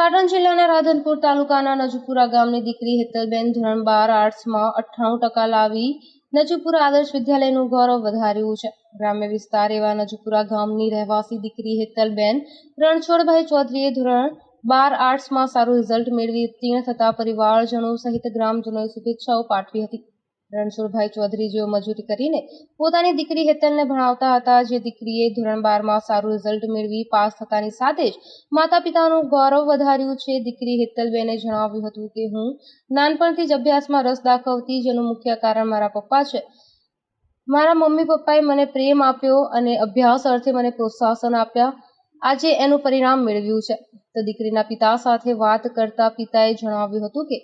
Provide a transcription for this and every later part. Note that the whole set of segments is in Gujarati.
પાટણ જિલ્લાના રાધનપુર તાલુકાના નજુપુરા ગામની દીકરી હેતલબેન ધોરણ બાર આર્ટ્સમાં અઠ્ઠાણું ટકા લાવી નજુપુરા આદર્શ વિદ્યાલયનું ગૌરવ વધાર્યું છે. ગ્રામ્ય વિસ્તાર એવા નજુપુરા ગામની રહેવાસી દીકરી હેતલબેન રણછોડભાઈ ચૌધરીએ ધોરણ બાર આર્ટ્સમાં સારું રિઝલ્ટ મેળવી ઉત્તીર્ણ થતા પરિવારજનો સહિત ગ્રામજનોએ શુભેચ્છાઓ પાઠવી હતી. રણછોડભાઈ ચૌધરી જેઓ મજૂરી કરીને પોતાની દીકરી હેતલને ભણાવતા હતા. જે દીકરીએ ધોરણ બારમાં સારું રિઝલ્ટ મેળવી પાસ થતાની સાથે જ માતા પિતાનું ગૌરવ વધાર્યું છે. દીકરી હેતલબેને જણાવ્યું હતું કે, હું નાનપણથી જ અભ્યાસમાં રસ દાખવતી જેનું મુખ્ય કારણ મારા પપ્પા છે. મારા મમ્મી પપ્પાએ મને પ્રેમ આપ્યો અને અભ્યાસ અર્થે મને પ્રોત્સાહન આપ્યા. આજે એનું પરિણામ મેળવ્યું છે. તો દીકરીના પિતા સાથે વાત કરતા પિતાએ જણાવ્યું હતું કે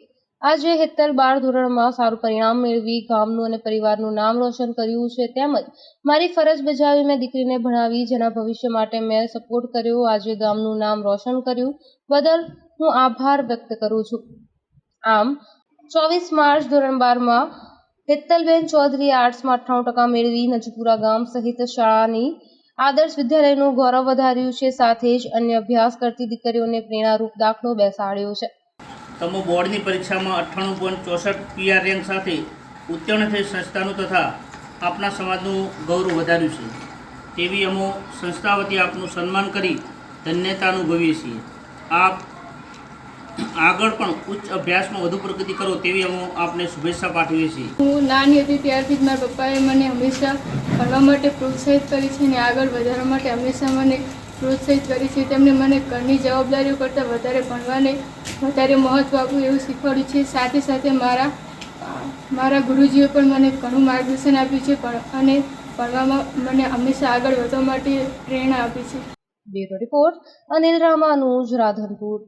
આજે હેતલ બાર ધોરણમાં સારું પરિણામ મેળવી ગામનું અને પરિવારનું નામ રોશન કર્યું છે. તેમજ મારી ફરજ બજાવી મેં દીકરીને ભણાવી, જેના ભવિષ્ય માટે મેં સપોર્ટ કર્યો. આજે ગામનું નામ રોશન કર્યું. બદલ હું આભાર વ્યક્ત કરું છું. આમ, ચોવીસ માર્ચ ધોરણ બારમાં હેતલબેન ચૌધરી આર્ટ્સમાં અઠ્ઠાણું ટકા મેળવી નજપુરા ગામ સહિત શાળાની આદર્શ વિદ્યાલયનું ગૌરવ વધાર્યું છે. સાથે જ અન્ય અભ્યાસ કરતી દીકરીઓને પ્રેરણારૂપ દાખલો બેસાડ્યો છે. તમો બોર્ડની પરીક્ષામાં અઠ્ઠાણું પોઈન્ટ ચોસઠ પીઆર રેન્ક સાથે ઉત્તીર્ણ થઈ સંસ્થાનું તથા આપના સમાજનું ગૌરવ વધાર્યું છે. તેવી અમો સંસ્થા વતી આપનું સન્માન કરી ધન્યતા અનુભવીએ છીએ. આપ આગળ પણ ઉચ્ચ અભ્યાસમાં વધુ પ્રગતિ કરો તેવી અમો આપને શુભેચ્છા પાઠવીએ છીએ. હું નાની હતી ત્યારથી જ મારા પપ્પાએ મને હંમેશા ભણવા માટે પ્રોત્સાહિત કરી છે અને આગળ વધારવા માટે હંમેશા મને પ્રોત્સાહિત કરી છે. તેમણે મને ઘરની જવાબદારીઓ કરતાં વધારે ભણવાને વધારે મહત્ત્વ આપવું એવું શીખવાડ્યું છે. સાથે સાથે મારા મારા ગુરુજીએ પણ મને ઘણું માર્ગદર્શન આપ્યું છે પણ, અને ભણવામાં મને હંમેશા આગળ વધવા માટે પ્રેરણા આપી છે. Bureau report, Anil Ramanuj, Radhanpur.